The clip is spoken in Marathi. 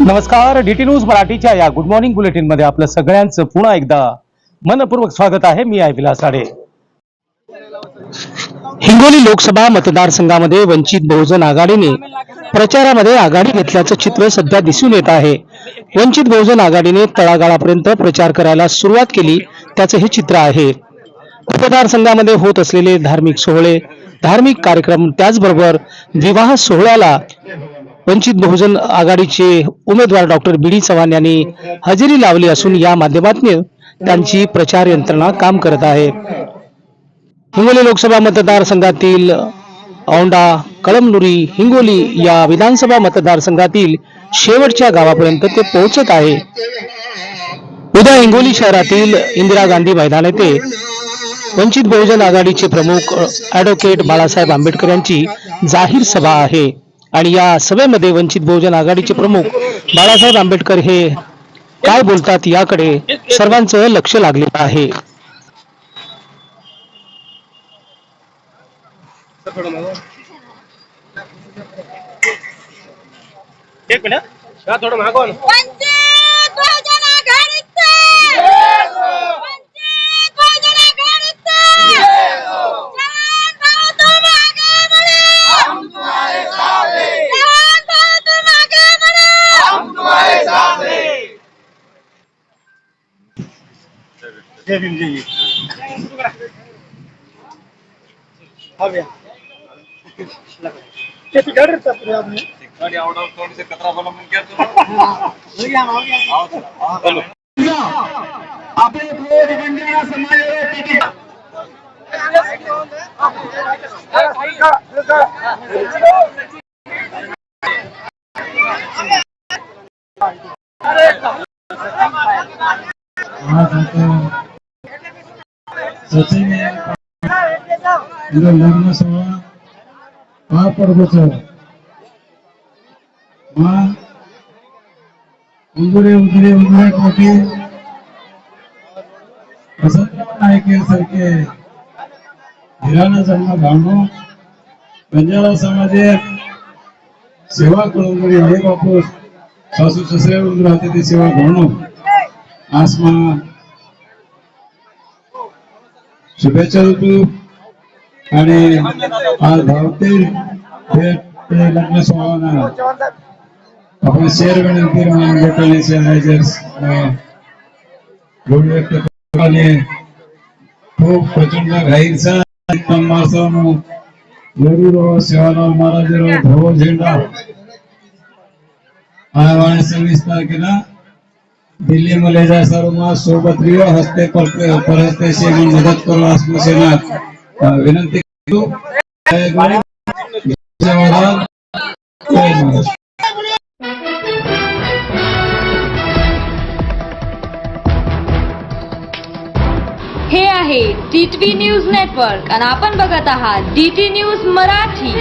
नमस्कार डीटी न्यूज मराठीच्या या गुड मॉर्निंग बुलेटिनमध्ये आपलं सगळ्यांचं पुन्हा एकदा मनपूर्वक स्वागत आहे. मी आहे विलास साडे हिंगोली लोकसभा मतदारसंघामध्ये वंचित बहुजन आघाडीने प्रचारामध्ये आघाडी घेतल्याचं चित्र सध्या दिसून येत आहे. वंचित बहुजन आघाडीने तळागाळापर्यंत प्रचार करायला सुरुवात केली त्याचं हे चित्र आहे. मतदारसंघामध्ये होत असलेले धार्मिक सोहळे धार्मिक कार्यक्रम त्याचबरोबर विवाह सोहळ्याला वंचित बहुजन आघाडीचे उमेदवार डॉक्टर बी डी चव्हाण यांनी हजेरी लावली असून या माध्यमातून त्यांची प्रचार यंत्रणा काम करत आहे. हिंगोली लोकसभा मतदारसंघातील औंडा कळमनुरी हिंगोली या विधानसभा मतदारसंघातील शेवटच्या गावापर्यंत ते पोहोचत आहे. उद्या हिंगोली शहरातील इंदिरा गांधी मैदान येथे वंचित बहुजन आघाडीचे प्रमुख ऍडव्होकेट बाळासाहेब आंबेडकर यांची जाहीर सभा आहे. आणि या सभेमध्ये वंचित बहुजन आघाडीचे प्रमुख बाळासाहेब आंबेडकर हे काय बोलतात याकडे सर्वांचं लक्ष लागलेलं आहे. एक मिनिट. का थोडं मागवा ये भी मुझे ये हाँ भैया। ये तो कर रहा था आपने गाड़ी आउट ऑफ़ थोड़ी से कतरा अवलंबन किया तो भैया आओ आओ हेलो अपने पूरे इंडिया समाज के टीटी अरे લગ્ન સભા આ પડગોચર उंदुरे उंदुरे उंदुरे कोटी वसंतराव नायके सारखे हिराणा जन्म भांडू बंजारा समाजात सेवा करून हे बापू सासू ससऱ्यावरून राहते ते सेवा घालणं આસમાં શુભેચ્છા હતું અને આ ભાવતેર લગ્ન સમાવના આપણે શેર વિનંતીમાં લોકલની સેનાઇઝર્સ રોડ વ્યક્ત કરવાને ખૂબ પ્રચંડ ઘાઈરસા માણસોનું જરૂરો સેવાનો મહારાજનો ધ્રુવો ઝંડા. આ વાણી સવિસ્તાર કેલા दिल्ली मध्ये जा सर्व सोबत रिओ हस्ते पर- परहस्ते मदत करू आश्वासनात विनंती करतो. हे आहे डी न्यूज नेटवर्क आणि आपण बघत आहात डी न्यूज मराठी.